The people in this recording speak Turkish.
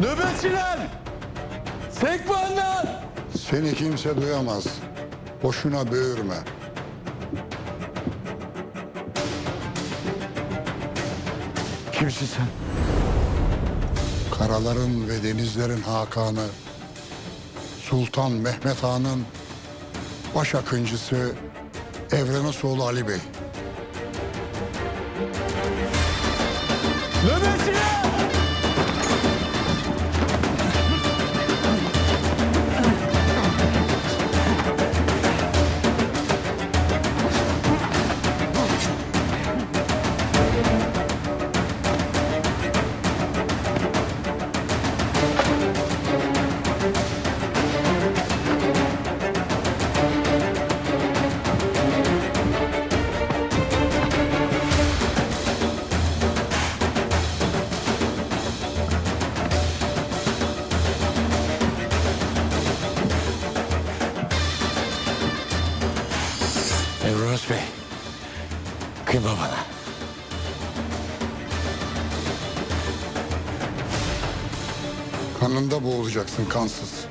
Nöbetçiler! Sekbanlar! Seni kimse duyamaz. Boşuna böğürme. Kimsin sen? Karaların ve denizlerin hakanı, Sultan Mehmet Han'ın baş akıncısı Evrenasoğlu Ali Bey. Nöbetçiler! Evros Bey, kıyma bana. Kanında boğulacaksın kansız.